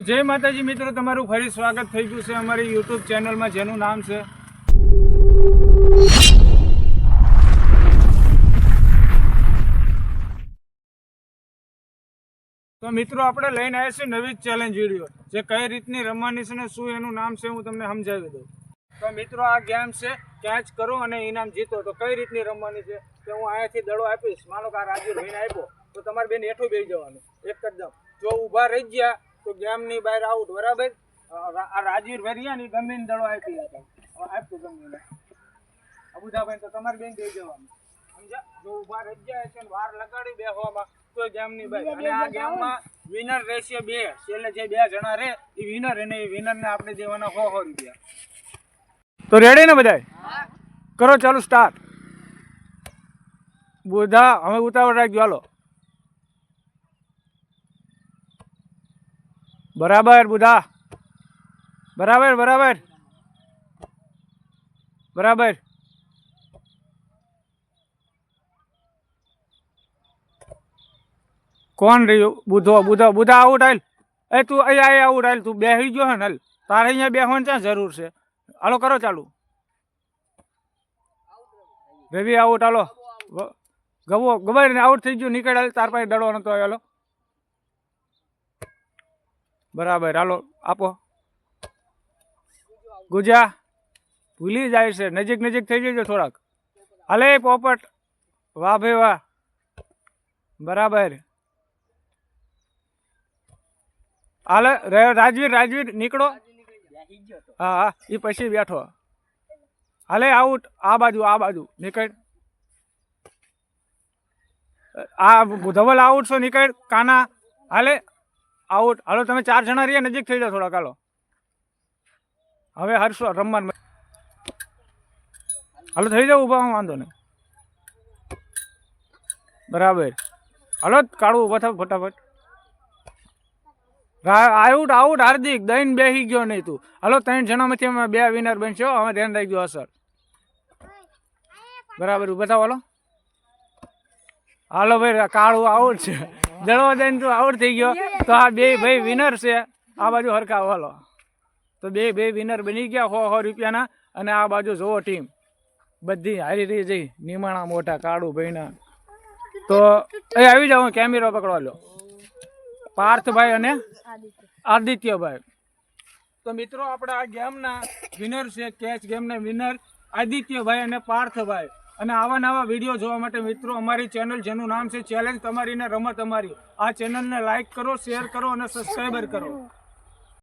જય માતાજી મિત્રો, તમારું ફરી સ્વાગત થઈ ગયું છે અમારી યુટ્યુબ ચેનલમાં, જેનું નામ છે તો મિત્રો, આપણે લઈને આવ્યા છીએ નવી ચેલેન્જ વીડિયો જે કઈ રીતની રમવાની છે ને શું એનું નામ છે હું તમને સમજાવી દઉં. તો મિત્રો, આ ગેમ છે કેચ કરો અને ઇનામ જીતો. તો કઈ રીતની રમવાની છે કે હું અહીંયાથી દડો આપીશ. માનો કે આ રાજુ ભાઈને આપ્યો, તો તમારે બેન હેઠું બેસી જવાનું. એક જ જો ઊભા રહી ગયા તો ગેમની બહાર આઉટ બરાબર. આ રાજીર ભર્યા ને ગમીન ગમે દડો આપી આપે હવે આપ્યું ગમે અબુધાભાઈ તો તમારે બેન દઈ જવાનું. સમજ્યા? જો ઊભા રહી જાય છે વાર લગાડી બેહવામાં તો ગેમની બહાર. અને આ ગેમમાં વિનર રેશિયો બે. છેલ્લે જે બે જણા રહે એ વિનર અને એ વિનરને આપણે દેવાના હો હો રૂપિયા. તો રેડી ને બધાય? કરો ચાલુ સ્ટાર્ટ બધા હવે ઉતાવળ રાખજો. હાલો. બરાબર, બુધા. બરાબર બરાબર. બરાબર. કોણ રહ્યું? બુધો બુધો, બુધા આવું ટાઈલ. એ તું અહીંયા આવું ટાઈલ. તું બેસી ગયો હે ને તારે અહીંયા બેસવાની ક્યાં જરૂર છે? હાલો, કરો ચાલુ. રવિ આઉટ હાલો ગવો ગબર આઉટ થઈ ગયું, નીકળ્યા, તાર પાસે દડો નતો આવ્યો બરાબર, હાલો, આપો. ગુજા, ભૂલી જાય છે, નજીક નજીક થઈ જજો થોડાક. હાલે, પોપટ. વાહ ભાઈ વાહ. બરાબર. હાલે રાજવીર રાજવીર, નીકળો. હા હા એ પછી બેઠો. હાલે, આઉટ, આ બાજુ આ બાજુ, નીકળ. આ ધવલ આઉટ છો, નીકળ, કાના. હાલે આઉટ. હાલો, તમે ચાર જણા રહીએ નજીક થઈ જાઓ થોડાક, હાલો. હવે હરશો, રમવાનું. હાલો, થઈ જાવ ઊભા વાંધો નહીં. બરાબર. હાલો કાઢવું થાવ, ફટાફટ. આઉટ આઉટ, હાર્દિક, દઈને બેસી ગયો નહીં તું. હાલો, ત્રણ જણામાંથી અમે બે વિનર બનશો, અમે ધ્યાન રાખજો, અસર. બરાબર બતાવો હાલો. હાલો, ભાઈ, કાળું આઉટ છે. જળવા જઈને તું આઉટ થઈ ગયો, તો આ બે ભાઈ વિનર છે. આ બાજુ હરખા વાલો તો બે બે વિનર બની ગયા સો સો રૂપિયાના. અને આ બાજુ જોવો ટીમ બધી હારી રહી જઈ. નિમાણા મોટા, કાળું ભાઈના. તો એ આવી જાઓ કેમેરો પકડવા લો પાર્થભાઈ અને આદિત્યભાઈ. તો મિત્રો, આપણે આ ગેમના વિનર છે કેચ ગેમના વિનર આદિત્યભાઈ અને પાર્થભાઈ. અને આવા નવા વીડિયો જોવા માટે મિત્રો, અમારી ચેનલ જેનું નામ છે ચેલેન્જ તમારી ને રમત અમારી. આ ચેનલને લાઇક કરો શેર કરો અને સબસ્ક્રાઈબર કરો.